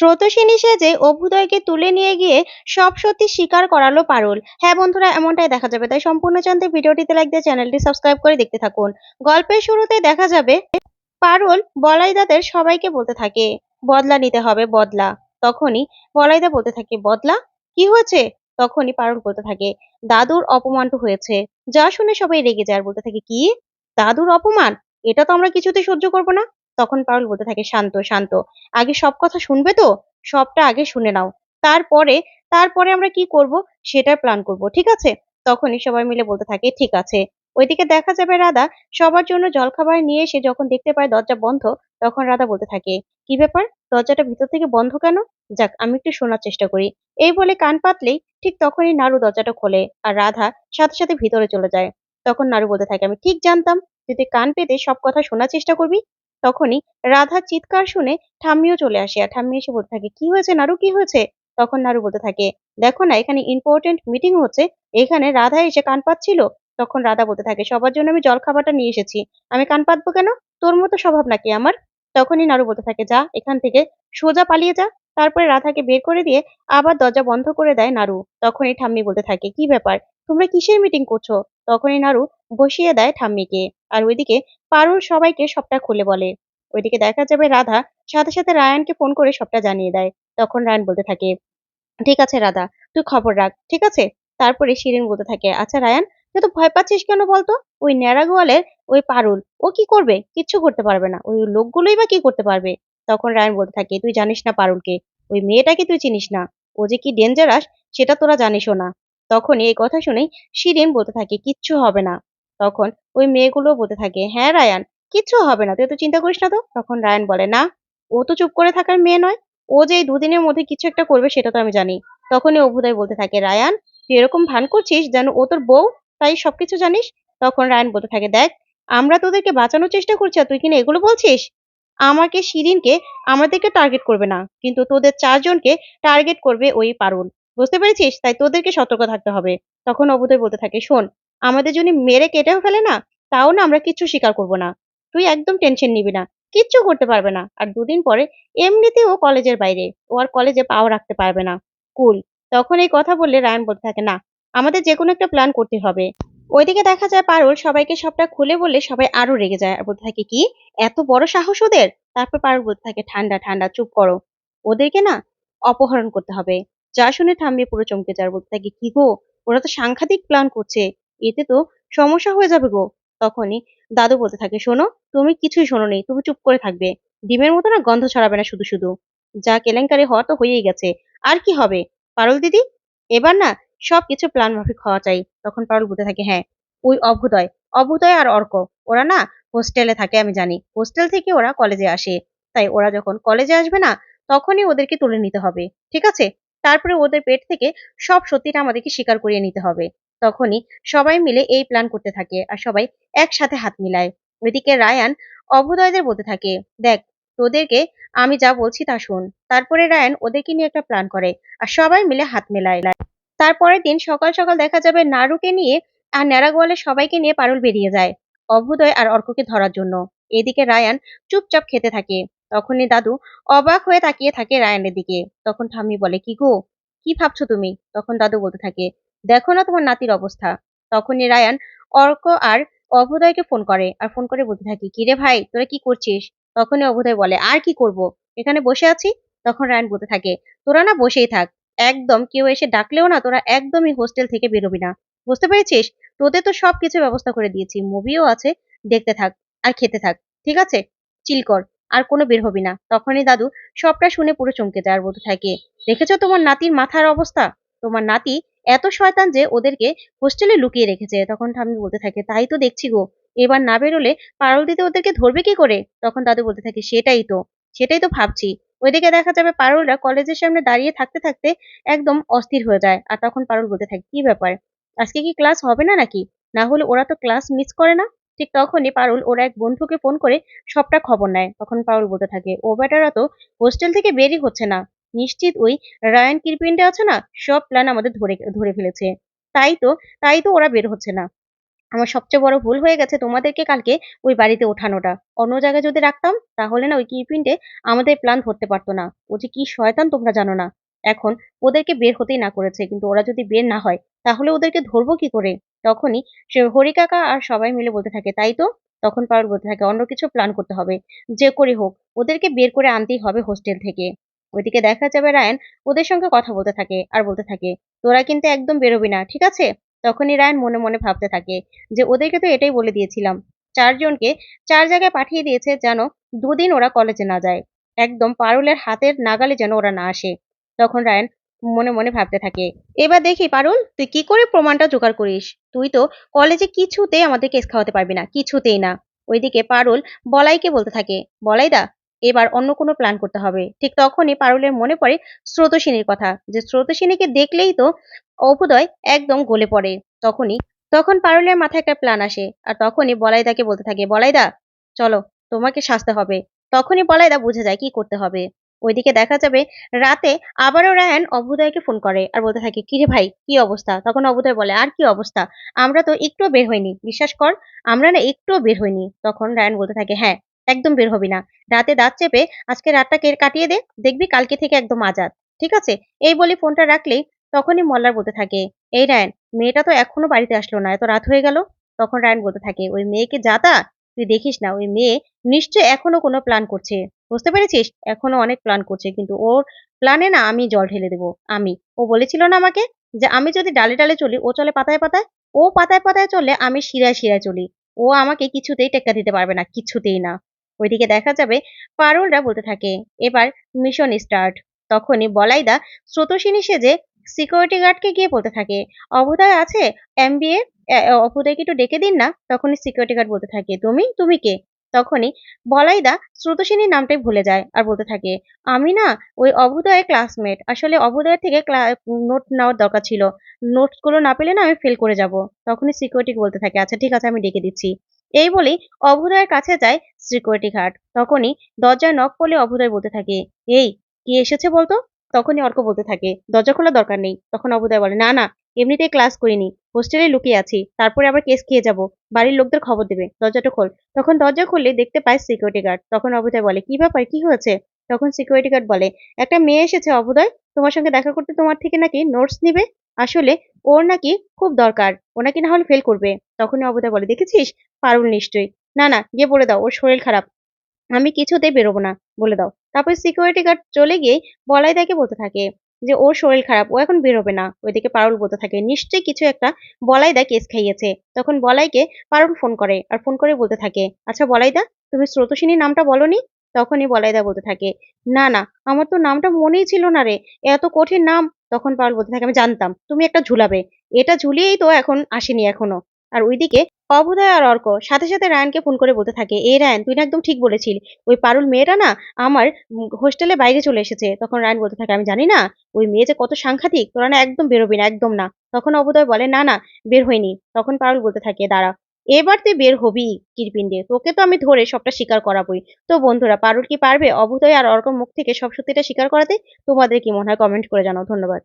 স্রোতস্বিনী সেজে অভ্যুদয়কে তুলে নিয়ে গিয়ে সব সত্যি স্বীকার করালো পারুল। হ্যাঁ বন্ধুরা, এমনটাই দেখা যাবে। তাই সম্পূর্ণ জানতে ভিডিওটিতে লাইক দিয়ে চ্যানেলটি সাবস্ক্রাইব করে দেখতে থাকুন। গল্পের শুরুতে দেখা যাবে, পারুল বলাইদাদের সবাইকে বলতে থাকে, বদলা নিতে হবে, বদলা। তখনই বলাইদা বলতে থাকে, বদলা? কি হয়েছে? তখনই পারুল বলতে থাকে, দাদুর অপমানটু হয়েছে। যা শুনে সবাই রেগে যায়। বলতে থাকে, কি? দাদুর অপমান? এটা তো আমরা কিছুতেই সহ্য করব না। তখন পারুল বলতে থাকে, শান্ত শান্ত, আগে সব কথা শুনবে তো? সবটা আগে শুনে নাও। তারপরে তারপরে আমরা কি করব? সেটার প্ল্যান করব, ঠিক আছে? তখনই সবাই মিলে বলতে থাকে, ঠিক আছে। ওইদিকে দেখা যাবে রাধা সবার জন্য জলখাবার নিয়ে এসে যখন দেখতে পায় দরজা বন্ধ, তখন রাধা বলতে থাকে, কি ব্যাপার? দরজাটা ভিতর থেকে বন্ধ কেন? যাক, আমি একটু শোনার চেষ্টা করি। এই বলে কান পাতলেই ঠিক তখনই নাড়ু দরজাটা খোলে আর রাধা সাথে সাথে ভিতরে চলে যায়। তখন নাড়ু বলতে থাকে, আমি ঠিক জানতাম। যদি কান পেতে সব কথা শোনার চেষ্টা করবি? তখনই রাধার চিৎকার শুনে ঠাম্মিও চলে আসে আর ঠাম্মি এসে বলতে থাকে, কি হয়েছে নারু? কি হয়েছে? তখন নারু বলতে থাকে, দেখো না, এখানে ইম্পর্টেন্ট মিটিং হচ্ছে। এখানে রাধা এসে কান পাচ্ছিল তখন রাধা বলতে থাকে, সবার জন্য আমি জল খাবারটা নিয়ে এসেছি। আমি কান পাতবো কেন? তোর মতো স্বভাব নাকি আমার? তখনই নারু বলতে থাকে, যা, এখান থেকে সোজা পালিয়ে যা। তারপরে রাধাকে বের করে দিয়ে আবার দরজা বন্ধ করে দেয় নাড়ু তখনই ঠাম্মি বলতে থাকে, কি ব্যাপার? তোমরা কিসের মিটিং করছ? তখনই নাড়ু বসিয়ে দেয় ঠাম্মিকে আর ওইদিকে পারুল সবাইকে সবটা খুলে বলে। ওইদিকে দেখা যাবে রাধা সাথে সাথে রায়ানকে ফোন করে সবটা জানিয়ে দেয়। তখন রায়ান বলতে থাকে, ঠিক আছে রাধা, তুই খবর রাখ, ঠিক আছে? তারপরে শিরিন বলতে থাকে আচ্ছা রায়ান, তুই তো ভয় পাচ্ছিস কেন বলতো? ওই ন্যাড়া গোয়ালের ওই পারুল, ও কি করবে? কিচ্ছু করতে পারবে না। ওই লোকগুলোই বা কি করতে পারবে? তখন রায়ান বলতে থাকে, তুই জানিস না পারুলকে, ওই মেয়েটাকে তুই চিনিস না, ও যে কি ডেঞ্জারাস সেটা তোরা জানিসও না। তখন এই কথা শুনেই শিরিন বলতে থাকে, কিচ্ছু হবে না। তখন ওই মেয়েগুলো বলতে থাকে হ্যাঁ রায়ান, কিচ্ছু হবে না, তুই তো চিন্তা করিস না তো? তখন রায়ান বলে, না, ও তো চুপ করে থাকার মেয়ে নয়, ও যে এই দুদিনের মধ্যে কিছু একটা করবে সেটা তো আমি জানি। তখনই অভুদয় বলতে থাকে, রায়ান, তুই এরকম ভান করছিস যেন ও তোর বউ, তাই সবকিছু জানিস? তখন রায়ান বলতে থাকে, দেখ, আমরা তোদেরকে বাঁচানোর চেষ্টা করছি আর তুই কিনা এগুলো বলছিস? আমাকে শিরিনকে আমাদেরকে টার্গেট করবে না। কিন্তু তোদের চারজনকে টার্গেট করবে ওই পারুল। বুঝতে পেরেছিস? তাই তোদেরকে সতর্ক থাকতে হবে। তখন অবুদয় বলতে থাকে, শোন, আমাদের যদি মেরে কেটেও ফেলে না, তাও না আমরা কিচ্ছু স্বীকার করব না। তুই একদম টেনশন নিবি না। কিচ্ছু করতে পারবে না। আর দুদিন পরে এমনিতেই ও কলেজের বাইরে। ও আর কলেজে পাও রাখতে পারবে না। কুল। তখন এই কথা বললে রায়ন বলতে থাকে, না, আমাদের যে কোনো একটা প্ল্যান করতে হবে। ওইদিকে দেখা যায় পারুল সবাইকে সবটা খুলে বললে সবাই আরও রেগে যায় আর বলতে থাকে, কি? এত বড় সাহস ওদের? তারপর পারুল বলতে থাকে, ঠান্ডা ঠান্ডা, চুপ করো। ওদেরকে না অপহরণ করতে হবে। যা শুনে থামবে পুরো চমকে যায় বলতে থাকে, কি গো? ওরা তো সাংঘাতিক প্ল্যান করছে। এতে তো সমস্যা হয়ে যাবে গো। তখনই দাদু বলতে থাকে, শোনো, তুমি কিছুই শোনো নেই তুমি চুপ করে থাকবে। ডিমের মতো না গন্ধ ছড়াবে না শুধু শুধু। যা কেলেঙ্কারি হওয়া তো হয়েই গেছে। আর কি হবে? পারুল দিদি, এবার না সব কিছু প্ল্যান মাফিক হওয়া চাই। তখন পারুল বলতে থাকে হ্যাঁ ওই অভ্যুদয় অভ্যুদয় আর অর্ক, ওরা না হোস্টেলে থাকে আমি জানি। হোস্টেল থেকে ওরা কলেজে আসে। তাই ওরা যখন কলেজে আসবে না, তখনই ওদেরকে তুলে নিতে হবে, ঠিক আছে? তারপরে ওদের পেট থেকে সব সত্যিটা আমাদেরকে স্বীকার করিয়ে নিতে হবে। তখনই সবাই মিলে এই প্ল্যান করতে থাকে আর সবাই একসাথে হাত মিলায়। ওইদিকে রায়ান অভ্যুদয়দের বলতে থাকে, দেখ, তোদেরকে আমি যা বলছি তা শোন। তারপরে রায়ান ওদেরকে নিয়ে একটা প্ল্যান করে আর সবাই মিলে হাত মেলায়। তারপরের দিন সকাল সকাল দেখা যাবে নারুকে নিয়ে আর ন্যাড়াগোয়ালের সবাইকে নিয়ে পারুল বেরিয়ে যায় অভ্যুদয় আর অর্ককে ধরার জন্য। এদিকে রায়ান চুপচাপ খেতে থাকে। তখনই দাদু অবাক হয়ে তাকিয়ে থাকে রায়ানের দিকে। তখন ঠাম্মি বলে, কি গো? কি ভাবছ তুমি? তখন দাদু বলতে থাকে, দেখো না তোমার নাতির অবস্থা। তখনই রায়ান অর্ক আর অভ্যুদয়কে ফোন করে আর ফোন করে বলতে থাকি কিরে ভাই, তোরা কি করছিস? তখনই অভ্যুদয় বলে, আর কি করব? এখানে বসে আছি? তখন রায়ান বলতে থাকে, তোরা না বসেই থাক। একদম কেউ এসে ডাকলেও না তোরা একদমই হোস্টেল থেকে বেরোবি না। বুঝতে পেরেছিস? তোদের তো সব কিছু ব্যবস্থা করে দিয়েছি। মুভিও আছে, দেখতে থাক আর খেতে থাক, ঠিক আছে? চিল কর, আর কোনো বের হবি না। তখনই দাদু সবটা শুনে পুরো চমকে যায় আর বলতে থাকে, দেখেছ তোমার নাতির মাথার অবস্থা? তোমার নাতি এত শয়তান যে ওদেরকে হোস্টেলে লুকিয়ে রেখেছে। তখন ঠাম্মি বলতে থাকে, তাই তো দেখছি গো। এবার না বেরোলে পারল দিতে ওদেরকে ধরবে কি করে? তখন দাদু বলতে থাকে, সেটাই তো সেটাই তো ভাবছি। ওইদিকে দেখা যাবে পারুলরা কলেজের সামনে দাঁড়িয়ে থাকতে থাকতে একদম অস্থির হয়ে যায়। আর তখন পারুল বলতে থাকে, কি ব্যাপার? আজকে কি ক্লাস হবে না নাকি? না হলে ওরা তো ক্লাস মিস করে না? ঠিক তখনই পারুল ওরা এক বন্ধুকে ফোন করে সবটা খবর নেয়। তখন পারুল বলতে থাকে, ও বেটারা তো হোস্টেল থেকে বেরই হচ্ছে না। নিশ্চিত ওই রায়ান কিরপিন্ডে আছে না? সব প্ল্যান আমাদের ধরে ধরে ফেলেছে। তাই তো তাই তো ওরা বের হচ্ছে না। আমার সবচেয়ে বড় ভুল হয়ে গেছে তোমাদেরকে কালকে ওই বাড়িতে ওঠানোটা। অন্য জায়গায় যদি রাখতাম, তাহলে না ওই কিরপিন্টে আমাদের প্ল্যান ধরতে পারতো না। ও যে কি শয়তান তোমরা জানো না। এখন ওদেরকে বের হতেই না করেছে, কিন্তু ওরা যদি বের না হয়, তাহলে ওদেরকে ধরবো কি করে? তখনই সে হরি কাকা আর সবাই মিলে বলতে থাকে, তাই তো? তখন পারুল বলতে থাকে, অন্য কিছু প্ল্যান করতে হবে। যে করে হোক, ওদেরকে বের করে আনতেই হবে হোস্টেল থেকে। ওইদিকে দেখা যাবে রায়ন ওদের সঙ্গে কথা বলতে থাকে আর বলতে থাকে, তোরা কিন্তু একদম বেরোবি না, ঠিক আছে? তখনই রায়ন মনে মনে ভাবতে থাকে যে ওদেরকে তো এটাই বলে দিয়েছিলাম। চারজনকে চার জায়গায় পাঠিয়ে দিয়েছে যেন দুদিন ওরা কলেজে না যায়। একদম পারুলের হাতের নাগালে যেন ওরা না আসে। তখন রায়ন মনে মনে ভাবতে থাকে, এবার দেখি পারুল, তুই কি করে প্রমাণটা জোগাড় করিস? তুই তো কলেজে কিছুতেই আমাদের কেস খাওয়াতে পারবি না, কিছুতেই না। ওইদিকে পারুল বলাইকে বলতে থাকে, বলাইদা এবার অন্য কোনো প্ল্যান করতে হবে। ঠিক তখনই পারুলের মনে পড়ে স্রোতসিনীর কথা। যে স্রোতসিনীকে দেখলেই তো অভুদয় একদম গলে পড়ে। তখনই, তখন পারুলের মাথায় একটা প্ল্যান আসে আর তখনই বলাইদাকে বলতে থাকে, বলাইদা, চলো, তোমাকে সাজতে হবে। তখনই বলাইদা বুঝে যায় কি করতে হবে। ওইদিকে দেখা যাবে রাতে আবারও রায়ান অভুদয়কে ফোন করে আর বলতে থাকে, কিরে ভাই, কি অবস্থা? তখন অভুদয় বলে, আর কি অবস্থা? আমরা তো একটুও বের হইনি। বিশ্বাস কর, আমরা না একটুও বের হইনি। তখন রায়ান বলতে থাকে হ্যাঁ একদম বের হবি না। রাতে দাঁত চেপে আজকে রাতটা কে, কাটিয়ে দে, দেখবি কালকে থেকে একদম আজাদ, ঠিক আছে? এই বলে ফোনটা রাখলেই তখনই মল্লার বলতে থাকে, এই রায়ন, মেয়েটা তো এখনও বাড়িতে আসলো না, এত রাত হয়ে গেল? তখন রায়ন বলতে থাকে, ওই মেয়েকে যাতা তুই দেখিস না, ওই মেয়ে নিশ্চয় এখনও কোনো প্ল্যান করছে। বুঝতে পেরেছিস? এখনও অনেক প্ল্যান করছে, কিন্তু ওর প্ল্যানে না আমি জল ঢেলে দেবো, আমি। ও বলেছিল না আমাকে যে আমি যদি ডালে ডালে চলি, ও চলে পাতায় পাতায়? ও পাতায় পাতায় চললে আমি শিরায় শিরায় চলি। ও আমাকে কিছুতেই টেক্কা দিতে পারবে না, কিছুতেই না। ওইদিকে দেখা যাবে পারুলরা বলতে থাকে, এবার মিশন স্টার্ট তখনই বলাইদা স্রোতসিনী সেজে সিকিউরিটি গার্ডকে গিয়ে বলতে থাকে অবদায় আছে এমবিএ অভুদয়কে একটু ডেকে দিন না? তখনই সিকিউরিটি গার্ড বলতে থাকে, তুমি? তুমি কে? তখনই বলাইদা স্রোতসিনীর নামটাই ভুলে যায় আর বলতে থাকে, আমি না ওই অভুদয়ের ক্লাসমেট আসলে অভুদয়ের থেকে নোট নেওয়ার দরকার ছিল। নোটসগুলো না পেলে না আমি ফেল করে যাব। তখনই সিকিউরিটি বলতে থাকে আচ্ছা ঠিক আছে, আমি ডেকে দিচ্ছি। এই বলেই অভুদয়ের কাছে যায় সিকিউরিটি গার্ড তখনই দরজায় নক করলে অভুদয় বলতে থাকে, এই, কি এসেছে বলতো? তখনই অর্ক বলতে থাকে, দরজা খোলার দরকার নেই। তখন অবুদয় বলে, না না, এমনিতেই ক্লাস করিনি। হোস্টেলে লুকিয়ে আছি। তারপরে আবার কেস খেয়ে যাব। বাড়ির লোকদের খবর দেবে। দরজাটা খোল। তখন দরজা খুললে দেখতে পায় সিকিউরিটি গার্ড তখন অবুদয় বলে, কি ব্যাপার? কি হয়েছে? তখন সিকিউরিটি গার্ড বলে, একটা মেয়ে এসেছে অবুদয় তোমার সঙ্গে দেখা করতে তোমার থেকে নাকি নোটস নিবে? আসলে ওর নাকি খুব দরকার। ও নাকি না হলে ফেল করবে। তখনই অবুদয় বলে, দেখেছিস? পারুল নিশ্চয়ই। না না, গিয়ে বলে দাও, ওর শরীর খারাপ। আমি কিছুতে বেরোবো না। বলে দাও। তারপর সিকিউরিটি গার্ড চলে গিয়ে বলাইদাকে বলতে থাকে যে, ওর শরীর খারাপ, ও এখন বেরোবে না। ওইদিকে পারুল বলতে থাকে, নিশ্চয়ই কিছু একটা বলাই বলাইদা কেস খাইয়েছে। তখন বলাইকে পারুল ফোন করে আর ফোন করে বলতে থাকে আচ্ছা বলাইদা, তুমি স্রোতসিনীর নামটা বলনি? তখনই বলাইদা বলতে থাকে, না না, আমার তো নামটা মনেই ছিল না রে, এত কঠিন নাম তখন পারুল বলতে থাকে, আমি জানতাম, তুমি একটা ঝুলাবে। এটা ঝুলিয়েই তো এখন আসেনি এখনও। আর ওইদিকে অভুদয় আর অর্ক সাথে সাথে রায়ানকে ফোন করে বলতে থাকে এই রায়ান, তুই না একদম ঠিক বলেছিলি। ওই পারুল মেয়েটা না আমার হোস্টেলে বাইরে চলে এসেছে। তখন রায়ান বলতে থাকে, আমি জানি না, ওই মেয়ে যে কত সাংঘাতিক, তোরা না একদম বেরোবি না, একদম না। তখন অবুদয় বলে, না না, বের হয়নি তখন পারুল বলতে থাকে, দাঁড়া, এবার তুই বের হবি কিরপিন্ডে তোকে তো আমি ধরে সবটা স্বীকার করাবোই। তো বন্ধুরা, পারুল কি পারবে? অবুদয় আর অর্ক মুখ থেকে সব সত্যিটা স্বীকার করাতে? তোমাদের কি মনে হয়? কমেন্ট করে জানাও। ধন্যবাদ।